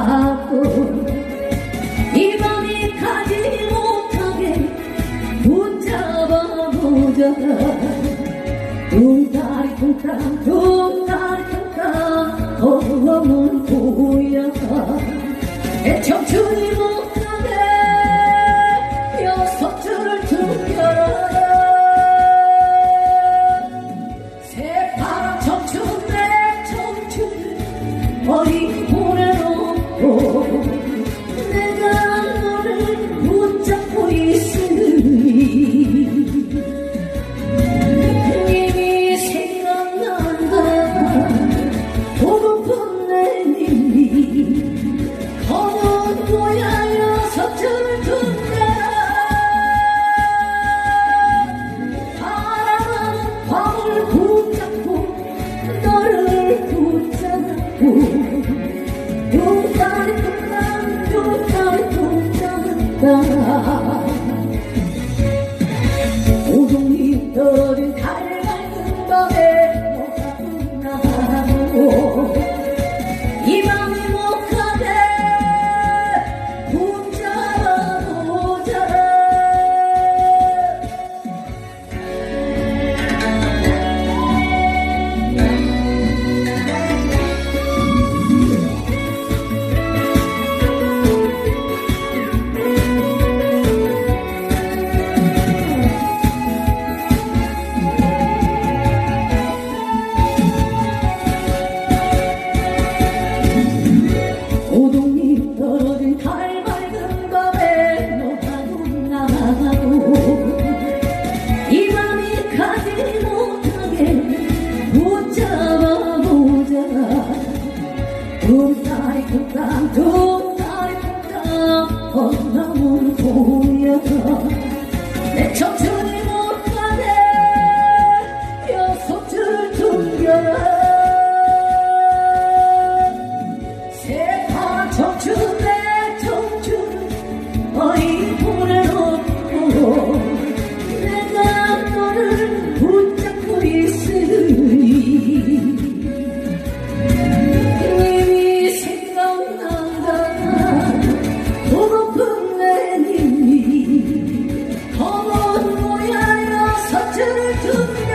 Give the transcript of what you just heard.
하고 이밤이 가지 못하게 붙잡아보자 눈다리 쿵땅 눈다리 쿵땅 어머는 보야 내 청춘이 못 붙잡고 용다리 뚱땅 용다리 뚱땅 봄달이 폈다 봄달이 폈다. 건너온 보여가 내 청춘 to.